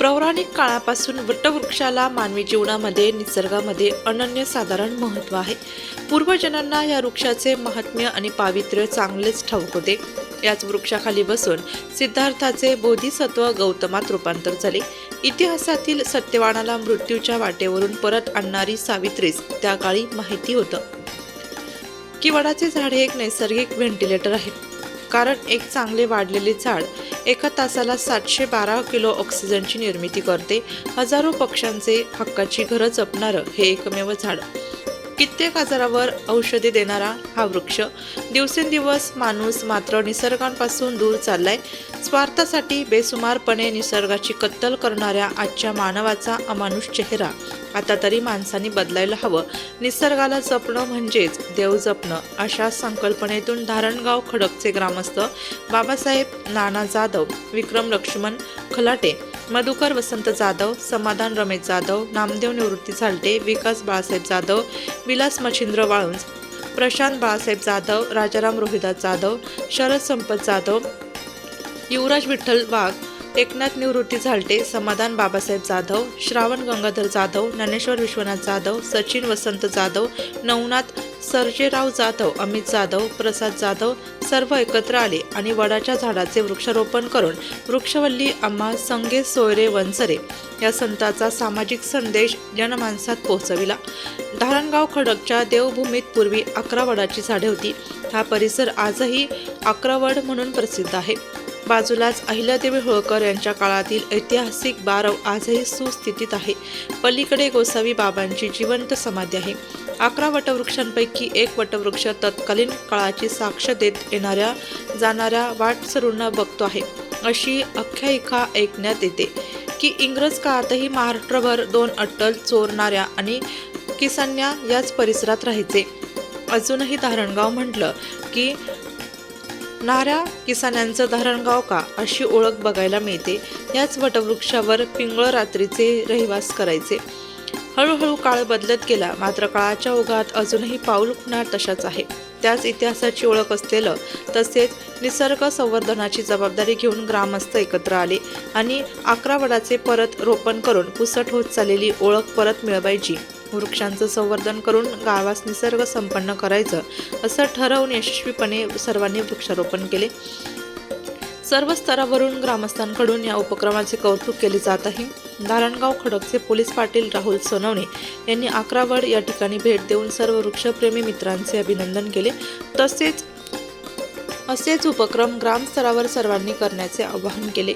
पौराणिक काळापासून वटवृक्षाला मानवी जीवनामध्ये निसर्गामध्ये अनन्यसाधारण महत्त्व आहे. पूर्वजनांना या वृक्षाचे महात्म्य आणि पावित्र्य चांगलेच ठाऊक होते. याच वृक्षाखाली बसून सिद्धार्थाचे बोधिसत्व गौतमात रूपांतर झाले. इतिहासातील सत्यवानाला मृत्यूच्या वाटेवरून परत आणणारी सावित्रीस त्या काळी माहिती होतं. की वडाचे झाड हे एक नैसर्गिक व्हेंटिलेटर आहे. कारण एक चांगले वाढलेले झाड एका तासाला सातशे बारा किलो ऑक्सिजनची निर्मिती करते. हजारो पक्ष्यांचे हक्काची घरं जपणारं हे एकमेव झाड. कित्येक आजारावर औषधी देणारा हा वृक्ष दिवसेंदिवस माणूस मात्र निसर्गांपासून दूर चाललाय. स्वार्थासाठी बेसुमारपणे निसर्गाची कत्तल करणाऱ्या आजच्या मानवाचा अमानुष चेहरा आता तरी माणसांनी बदलायला हवं. निसर्गाला जपणं म्हणजेच देव जपणं अशा संकल्पनेतून धारणगाव खडकचे ग्रामस्थ बाबासाहेब नाना जाधव विक्रम लक्ष्मण खलाटे मधुकर वसंत जाधव समाधान रमेश जाधव नामदेव निवृत्ती झालटे विकास बाळासाहेब जाधव विलास मच्छिंद्र वाळुंज प्रशांत बाळासाहेब जाधव राजाराम रोहिदास जाधव शरद संपत जाधव युवराज विठ्ठल वाघ एकनाथ निवृत्ती झालटे समाधान बाबासाहेब जाधव श्रावण गंगाधर जाधव ज्ञानेश्वर विश्वनाथ जाधव सचिन वसंत जाधव नवनाथ सर्जेराव जाधव अमित जाधव प्रसाद जाधव सर्व एकत्र आले आणि वडाच्या झाडाचे वृक्षारोपण करून वृक्षवल्ली आम्हा संगे सोयरे वनसरे या संताचा सामाजिक संदेश जनमानसात पोहोचविला. धारणगाव खडकच्या देवभूमीत पूर्वी अकरा वडाची झाडे होती. हा परिसर आजही अकरावड म्हणून प्रसिद्ध आहे. बाजूलाच अहिल्यादेवी होळकर यांच्या काळातील ऐतिहासिक बारव आजही सुस्थितीत आहे. पलीकडे गोसावी बाबांची जिवंत समाधी आहे. अकरा वटवृक्षांपैकी एक वटवृक्ष तत्कालीन काळाची साक्ष देत येणाऱ्या जाणाऱ्या वाटसरूंना बघतो आहे. अशी आख्यायिका ऐकण्यात येते की इंग्रज काळातही महाराष्ट्रभर दोन अट्टल चोरणाऱ्या आणि किसान्या याच परिसरात राहायचे. अजूनही धारणगाव म्हटलं की नाऱ्या किसान्यांचं धरणगाव का अशी ओळख बघायला मिळते. याच वटवृक्षावर पिंगळ रात्रीचे रहिवास करायचे. हळूहळू काळ बदलत गेला मात्र काळाच्या ओघात अजूनही पाऊल खुणा तशाच आहे. त्याच इतिहासाची ओळख असलेलं तसेच निसर्ग संवर्धनाची जबाबदारी घेऊन ग्रामस्थ एकत्र आले आणि अकरा वडाचे परत रोपण करून पुसट होत चाललेली ओळख परत मिळवायची. वृक्षांचं संवर्धन करून गावास निसर्ग संपन्न करायचं असं ठरवून यशस्वीपणे सर्वांनी वृक्षारोपण केले. सर्व स्तरावरून ग्रामस्थांकडून या उपक्रमाचे कौतुक केले जात आहे. नारायणगाव खडकचे पोलीस पाटील राहुल सोनवणे यांनी अकरावड या ठिकाणी भेट देऊन सर्व वृक्षप्रेमी मित्रांचे अभिनंदन केले. तसेच असेच उपक्रम ग्रामस्तरावर सर्वांनी करण्याचे आवाहन केले.